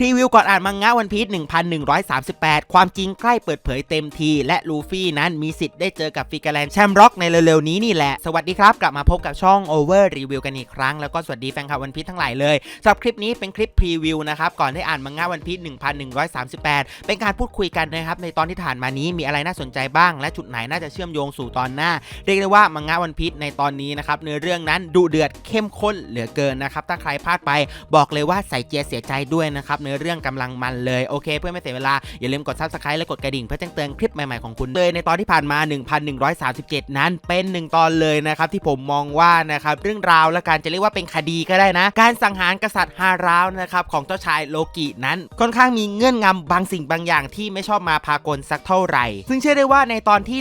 พรีวิวก่อนอ่านมังงะวันพีช1138 ความจริงใกล้เปิดเผยเต็มที และลูฟี่นั้นมีสิทธิ์ได้เจอกับฟิกาแลนแชมร็อกในเร็วๆนี้นี่แหละ สวัสดีครับ กลับมาพบกับช่อง Over Review กันอีกครั้ง แล้วก็สวัสดีแฟนคลับวันพีชทั้งหลายเลยสำหรับคลิปนี้เป็นคลิปพรีวิวนะครับก่อนได้อ่านมังงะวันพีช1138 เป็นการพูดคุยกันนะครับในตอนที่ผ่านมานี้มีอะไรน่าสนใจบ้าง และจุดไหนน่าจะเชื่อมโยงสู่ตอนหน้า เรียกได้ว่ามังงะวันพีชในตอนนี้นะครับเนื้อเรื่องนั้นดุเดือดเข้มข้นเหลือเกินนะครับถ้าใครพลาดไปบอกเลยว่าใส่เจียเสียใจด้วยนะครับเนื้อเรื่องกำลังมันเลยโอเคเพื่อไม่เสียเวลา อย่าลืมกด subscribe และกดกระดิ่งเพื่อแจ้งเตือนคลิปใหม่ๆของคุณเลยในตอนที่ผ่านมา 1137 นั้นเป็นหนึ่งตอนเลยนะครับที่ผมมองว่านะครับเรื่องราวและการจะเรียกว่าเป็นคดีก็ได้นะ การสังหารกษัตริย์ฮาราวนะครับของเจ้าชายโลกินั้นค่อนข้างมีเงื่อนงำบางสิ่งบางอย่างที่ไม่ชอบมาพากลสักเท่าไหร่ ซึ่งเชื่อได้ว่าในตอนที่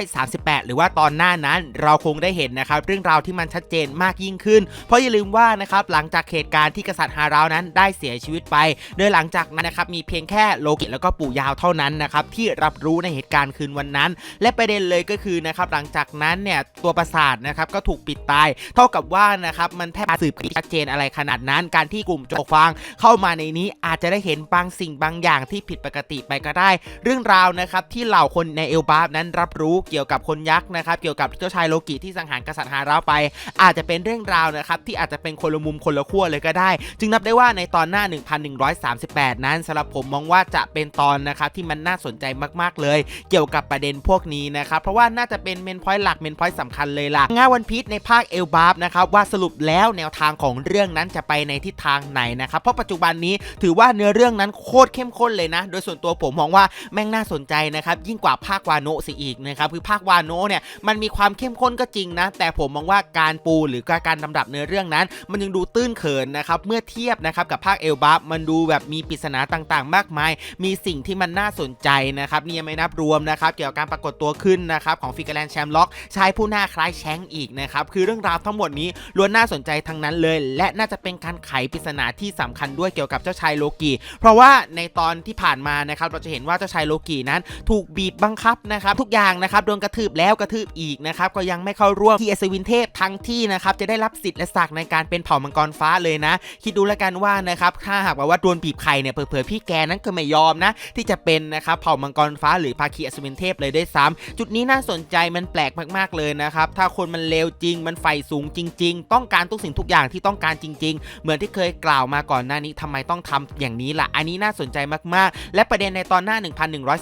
1138 หรือว่าตอนหน้านั้นเราคงได้เห็นนะครับเรื่องราวที่มันชัดเจนมากยิ่งขึ้น เพราะอย่าลืมว่านะครับหลังจากเหตุการณ์ที่กษัตริย์ฮาราวนั้นได้เสียชีวิตไปโดยหลังจากนั้นนะครับมีเพียงแค่โลกิแล้วก็ปู่ยาวเท่านั้นนะครับที่รับรู้ในเหตุการณ์คืนวันนั้น และประเด็นเลยก็คือนะครับหลังจากนั้นเนี่ยตัวปราสาทนะครับก็ถูกปิดตาย เท่ากับว่านะครับมันแทบสืบชัดเจนอะไรขนาดนั้น การที่กลุ่มโจกฟางเข้ามาในนี้อาจจะได้เห็นบางสิ่งบางอย่างที่ผิดปกติไปก็ได้ เรื่องราวนะครับที่เหล่าคนในเอลบาฟนั้นรับรู้เกี่ยวกับคนยักษ์นะครับเกี่ยวกับเจ้าชายโลกิที่สังหารกษัตริย์ฮาราไป อาจจะเป็นเรื่องราวนะครับที่อาจจะเป็นคนละมุมคนละขั้วเลยก็ได้ จึงนับได้ว่าในตอนหน้า138 นั้นสำหรับผมมองว่าจะเป็นตอนนะครับที่มันน่าสนใจมากๆเลย เกี่ยวกับประเด็นพวกนี้นะครับเพราะว่าน่าจะเป็นเมนพอยต์หลักเมนพอยต์สำคัญเลยล่ะงานวันพีชในภาคเอลบาฟนะครับว่าสรุปแล้วแนวทางของเรื่องนั้นจะไปในทิศทางไหนนะครับเพราะปัจจุบันนี้ถือว่าเนื้อเรื่องนั้นโคตรเข้มข้นเลยนะ โดยส่วนตัวผมมองว่าแม่งน่าสนใจนะครับยิ่งกว่าภาควาโนะสิอีกนะครับคือภาควาโนะเนี่ยมันมีความเข้มข้นก็จริงนะ แต่ผมมองว่าการปูหรือการดำดับเนื้อเรื่องนั้น มันยังดูตื้นเขินนะครับเมื่อเทียบนะครับกับภาคเอลบาฟมันดูแบบมีปริศนาต่างๆ มากมาย มีสิ่งที่มันน่าสนใจนะครับนี่ยังไม่นับรวมนะครับเกี่ยวกับการปรากฏตัวขึ้นนะครับของฟิกแลนแชมล็อกชายผู้หน้าคล้ายแชงอีกนะครับคือเรื่องราวทั้งหมดนี้ล้วนน่าสนใจทั้งนั้นเลย และน่าจะเป็นการไขปริศนาที่สำคัญด้วยเกี่ยวกับเจ้าชายโลกี เพราะว่าในตอนที่ผ่านมานะครับเราจะเห็นว่าเจ้าชายโลกีนั้น ถูกบีบบังคับนะครับทุกอย่างนะครับโดนกระทืบแล้วกระทืบอีกนะครับก็ยังไม่เข้าร่วมที่เอสวินเทพทั้งที่นะครับจะได้รับสิทธิ์และศักดิ์ในการเป็นเผ่ามังกรฟ้าเลยนะ คิดดูแล้วกันว่านะครับถ้าหากว่าโดนบีบไข่เนี่ยเผลอๆพี่แกนั้นก็ไม่ยอมนะ ที่จะเป็นนะครับเผ่ามังกรฟ้าหรือภาคีอัศวินเทพเลยด้วยซ้ำจุดนี้น่าสนใจมันแปลกมากๆเลยนะครับถ้าคนมันเลวจริงมันใฝ่สูงจริง ๆ ต้องการทุกสิ่งทุกอย่างที่ต้องการจริง ๆ เหมือนที่เคยกล่าวมาก่อนหน้านี้ทำไมต้องทำอย่างนี้ล่ะ อันนี้น่าสนใจมากๆ และประเด็นในตอนหน้า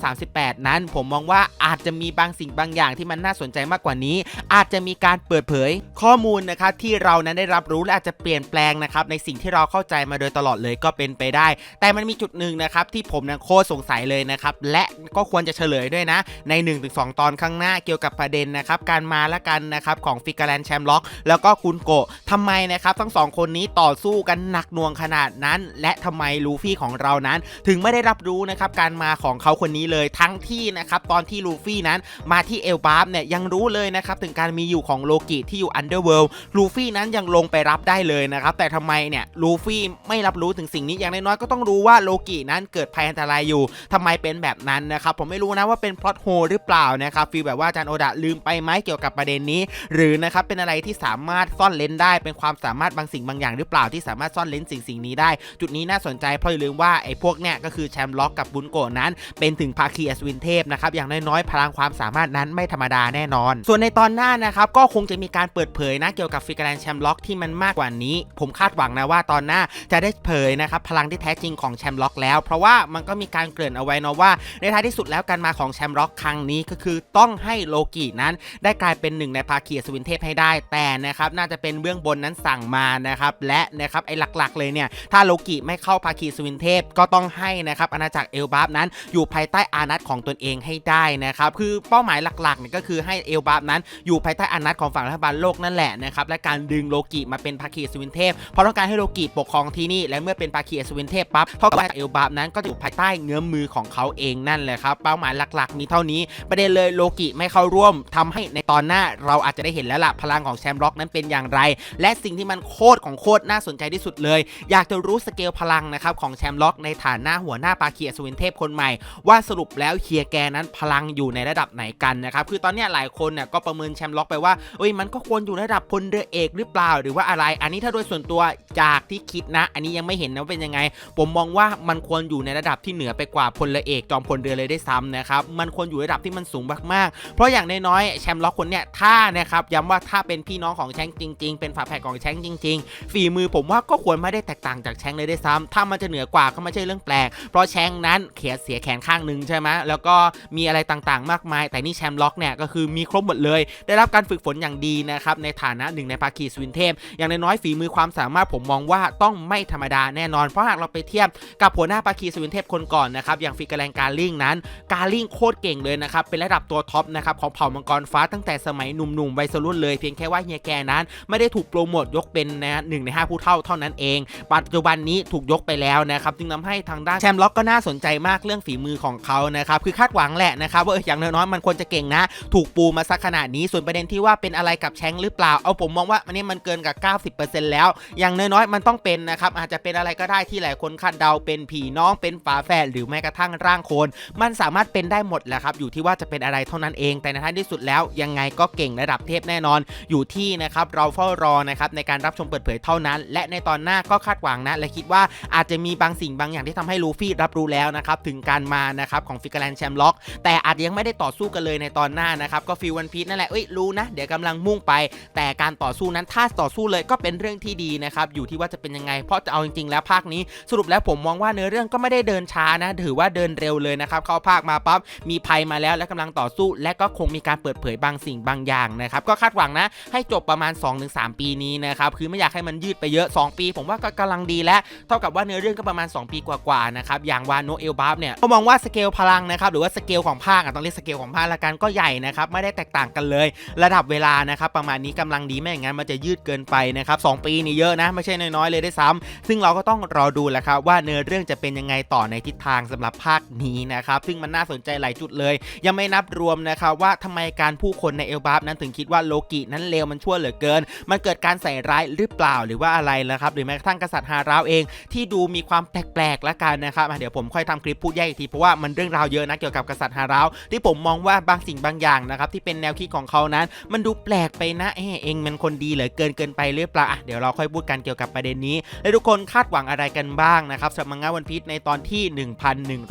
1138 นั้น ผมมองว่าอาจจะมีบางสิ่งบางอย่างที่มันน่าสนใจมากกว่านี้ อาจจะมีการเปิดเผย ข้อมูลนะครับที่เรานั้นได้รับรู้และอาจจะเปลี่ยนแปลงนะครับในสิ่งที่เราเข้าใจมาโดยตลอดเลยก็เป็นไปได้ แต่มันมีจุดหนึ่งนะครับที่ผมนะโคตรสงสัยเลยนะครับและก็ควรจะเฉลยด้วยนะ ใน 1-2 ตอนข้างหน้าเกี่ยวกับประเด็นนะครับการมาและกันนะครับของฟิกาแลนแชมล็อกแล้วก็คุณโกะทำไมนะครับทั้งสองคนนี้ต่อสู้กันหนักหน่วงขนาดนั้น และทำไมลูฟี่ของเรานั้น ถึงไม่ได้รับรู้นะครับการมาของเขาคนนี้เลยทั้งที่นะครับตอนที่ลูฟี่นั้นมาที่เอลบาร์เนี่ยยังรู้เลยนะครับถึงการมีอยู่ของโลกิที่อยู่อันเดอร์เวิลด์ลูฟี่นั้นยังลงไปรับได้เลยนะครับแต่ทำไมเนี่ยลูฟี่ไม่รับรู้ถึงสิ่งนี้อย่างน้อยๆก็ต้องรู้ว่าโลกินั้นเกิดภัยอันตรายอยู่ทำไมเป็นแบบนั้นนะครับผมไม่รู้นะว่าเป็นพล็อตโฮหรือเปล่านะครับฟีลแบบว่าอาจารย์โอดะลืมไปไหมเกี่ยวกับประเด็นนี้ หรือนะครับเป็นอะไรที่สามารถซ่อนเลนได้เป็นความสามารถบางสิ่งบางอย่างหรือเปล่าที่สามารถซ่อนเลนสิ่งสิ่งนี้ได้ จุดนี้น่าสนใจเพราะอย่าลืมว่าไอ้พวกเนี่ยก็คือแชมป์ล็อกกับบุนโกนั้นเป็นถึงภาคีอัศวินเทพนะครับอย่างน้อยๆพลังความสามารถนั้นไม่ธรรมดาแน่นอน ส่วนในตอนหน้านะครับก็คงจะมีการเปิดเผยนะเกี่ยวกับฟิกแลนแชมป์ล็อกที่มันมากกว่านี้ ผมคาดหวังนะว่าตอนหน้าจะได้เผยนะครับพลังที่แท้จริงของแชมป์ล็อกแล้ว เพราะว่ามันก็มีการเกริ่นเอาไว้เนาะว่าในท้ายที่สุดแล้วการมาของแชมป์ล็อกครั้งนี้ก็คือต้องให้โลกินั้น ได้กลายเป็นหนึ่งในภาคีอัศวินเทพให้ได้แต่นะครับน่าจะเป็นเบื้องบนนั้นสั่งมานะครับและนะครับไอ้หลักๆ เลยเนี่ยถ้าโลกิไม่เข้าภาคีอัศวินเทพก็ต้องให้นะครับอาณาจักรเอลบาฟนั้นอยู่ภายใต้อานัตของตนเองให้ได้นะครับคือเป้าหมายหลักๆเนี่ยก็คือให้เอลบาฟนั้นอยู่ภายใต้อานัตของฝั่งรัฐบาลโลกนั่นแหละนะครับและการดึงโลกิมาเป็นภาคีอัศวินเทพเพราะต้องการให้โลกิปกครองที่นี่และเมื่อเป็นภาคีอัศวินเทพปั๊บเท่ากับว่าเอลบาฟนั้นก็จะอยู่ภายใต้เงื้อมมือของเขาเองนั่นแหละครับ เป้าหมายหลักๆ มีเท่านี้ ประเด็นเลยโลกิไม่เข้าร่วมทำให้ในตอนหน้าเราอาจจะได้เห็นแล้วล่ะพลังของแชมป์ล็อกนั้นเป็นอย่างไร และสิ่งที่มันโคตรของโคตรน่าสนใจที่สุดเลย อยากจะรู้สเกลพลังนะครับของแชมป์ล็อกในฐานะหัวหน้าปาเคีอัศวินเทพคนใหม่ ว่าสรุปแล้วเคียแกนั้นพลังอยู่ในระดับไหนกันนะครับคือตอนนี้หลายคนเนี่ยก็ประเมินแชมป์ล็อกไปว่าเอ้ยมันก็ควรอยู่ระดับพลเรือเอกหรือเปล่า หรือว่าอะไร อันนี้ถ้าโดยส่วนตัวจากที่คิดนะ อันนี้ยังไม่เห็นนะเป็นยังยังไง ผมมองว่ามันควรอยู่ในระดับที่เหนือไปกว่าพลเอกจอมพลเรือเลยได้ซ้ำนะครับมันควรอยู่ระดับที่มันสูงมากๆ เพราะอย่างน้อยๆแชมป์ล็อกคนเนี้ยถ้านะครับย้ำว่าถ้าเป็นพี่น้องของแชงจริง ๆ เป็นฝาแฝดของแชงจริง ๆ ฝีมือผมว่าก็ควรไม่ได้แตกต่างจากแชงเลยได้ซ้ำถ้ามันจะเหนือกว่าก็ไม่ใช่เรื่องแปลก เพราะแชงนั้นเขียเสียแขนข้างหนึ่งใช่ไหมแล้วก็มีอะไรต่างๆ มากมาย แต่นี่แชมป์ล็อกเนี่ยก็คือมีครบหมดเลย ได้รับการฝึกฝนอย่างดีนะครับในฐานะหนึ่งในภาคีสวินเทพ อย่างน้อยๆฝีมือความสามารถผมมองว่าต้องไม่ธรรมดาแน่นอนเพราะหากเราไปเทียบกับหัวหน้าภาคีสุวินเทพคนก่อนนะครับอย่างฟิกเกอร์แลงการลิงนั้น การลิงโคตรเก่งเลยนะครับเป็นระดับตัวท็อปนะครับของเผ่ามังกรฟ้าตั้งแต่สมัยหนุ่มๆวัยรุ่นเลยเพียงแค่ว่าเฮียแกนั้น ไม่ได้ถูกโปรโมทยกเป็นนะหนึ่งในห้าผู้เท่าเท่านั้นเอง ปัจจุบันนี้ถูกยกไปแล้วนะครับจึงทำให้ทางด้านแชมป์ล็อกก็น่าสนใจมากเรื่องฝีมือของเขานะครับคือคาดหวังแหละนะครับว่าเอออย่างน้อยๆมันควรจะเก่งนะ ถูกปูมาสักขนาดนี้ส่วนประเด็นที่ว่าเป็นอะไรกับแชงหรือเปล่าเอาผมมองว่าอันนี้มันเกินกับ 90%แล้ว อย่างน้อยๆมันต้องเป็นนะครับอาจจะเป็นอะไรก็ได้ที่หลายคนคาดเดาเป็นผีน้องเป็นฝาแฝดหรือแม้กระทั่งร่างโคน มันสามารถเป็นได้หมดแหละครับอยู่ที่ว่าจะเป็นอะไรเท่านั้นเอง แต่ในท้ายที่สุดแล้วยังไงก็เก่งระดับเทพแน่นอน อยู่ที่นะครับเราเฝ้ารอนะครับในการรับชมเปิดเผยเท่านั้น และในตอนหน้าก็คาดหวังนะและคิดว่าอาจจะมีบางสิ่งบางอย่างที่ทำให้ลูฟี่รับรู้แล้วนะครับถึงการมานะครับของฟิกเกอร์แลนด์แชมล็อกแต่อาจจะยังไม่ได้ต่อสู้กันเลยในตอนหน้านะครับก็ฟิลวันพีชนั่นแหละเอ้ยรู้นะเดี๋ยวกำลังมุ่งไป แต่การต่อสู้นั้นถ้าต่อสู้เลยก็เป็นเรื่องที่ดีนะครับอยู่ที่ว่าจะเป็นยังไงเพราะจะเอาจริงๆแล้วภาคนี้สรุปแล้วผมมองว่าเนื้อเรื่องก็ไม่ได้เดินช้านะ ถือว่าเดินเร็วเลยนะครับเข้าภาคมาปั๊บมีภัยมาแล้วและกำลังต่อสู้ และก็คงมีการเปิดเผยบางสิ่งบางอย่างนะครับก็คาดหวังนะ ให้จบประมาณ 2-3 ปีนี้นะครับคือไม่อยากให้มันยืดไปเยอะ 2 ปี ผมว่าก็กำลังดีแล้วเท่ากับว่าเนื้อเรื่องก็ประมาณ 2 ปีกว่าๆนะครับอย่างวานโนเอลบาฟเนี่ยก็มองว่าสเกลพลังนะครับหรือว่าสเกลของภาคอะต้องเรียกสเกลของภาคละกันก็ใหญ่นะครับไม่ได้แตกต่างกันเลย ระดับเวลานะครับประมาณนี้กำลังดีไม่อย่างนั้นมันจะยืดเกินไปนะครับสปีนี่เยอะนะไม่ใช่น้อยๆเลยได้ซ้ำซึ่งเราก็ต้องรอดูแหละครับว่าเนื้อเรื่องจะเป็นยังไงต่อในทิศทางสำหรับภาคนี้นะครับซึ่งมันน่าสนใจหลายจุดเลย ยังไม่นับรวมนะครับว่าทำไมการผู้คนในเอลบาฟนั้นถึงคิดว่าโลกินั้นเลวมันชั่วเหลือเกิน มันเกิดการใส่ร้ายหรือเปล่าหรือว่าอะไรนะครับหรือแม้กระทั่งกษัตริย์ฮาราวเองที่ดูมีความแปลกๆละกันนะครับเดี๋ยวผมค่อยทำคลิปพูดแยกอีกทีเพราะว่ามันเรื่องราวเยอะนะเกี่ยวกับกษัตริย์ฮาราวที่ผมมองว่าบางสิ่งบางอย่างนะครับที่เป็นแนวคิดของเขานั้น มันดูแปลกไปนะเอะเองมันคนดีเหลือเกินเกินไปหรือเปล่าอะเดี๋ยวเราค่อยพูดกันเกี่ยวกับประเด็นนี้และทุกคนคาดหวังอะไรกันบ้างนะครับสำหรับมังงะวันพีชในตอนที่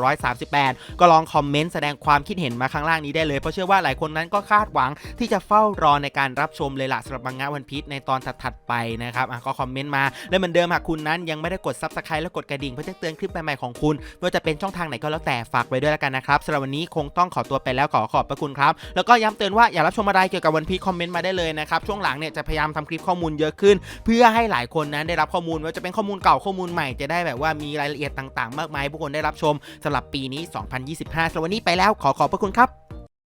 1138 ก็ลองคอมเมนต์แสดงความคิดเห็นมาข้างล่างนี้ได้เลย เพราะเชื่อว่าหลายคนนั้นก็คาดหวังที่จะเฝ้ารอในการรับชมเลยล่ะสำหรับมังงะวันพีชในตอนถัดๆไปนะครับก็คอมเมนต์มาและเหมือนเดิมหากคุณนั้นยังไม่ได้กด subscribe และกดกระดิ่งเพื่อแจ้งเตือนคลิปใหม่ๆของคุณไม่ว่าจะเป็นช่องทางไหนก็แล้วแต่ฝากไว้ด้วยแล้วกันนะครับสำหรับวันนี้คงต้องขอตัวไปแล้วขอขอบพระคุณครับ แล้วก็ย้ำเตือนว่าอย่ารับชมอะไรเกี่ยวกับวันพีคอมเมนต์มาได้เลยนะครับช่วงหลังเนี่ยจะพยายามทำคลิปข้อมูลเยอะขึ้น เพื่อให้หลายคนนั้นได้รับข้อมูลว่าจะเป็นข้อมูลเก่าข้อมูลใหม่จะได้แบบว่ามีรายละเอียดต่างๆ มากมายผู้คนได้รับชมสำหรับปีนี้ 2025สำหรับวันนี้ไปแล้วขอขอบพระคุณครับ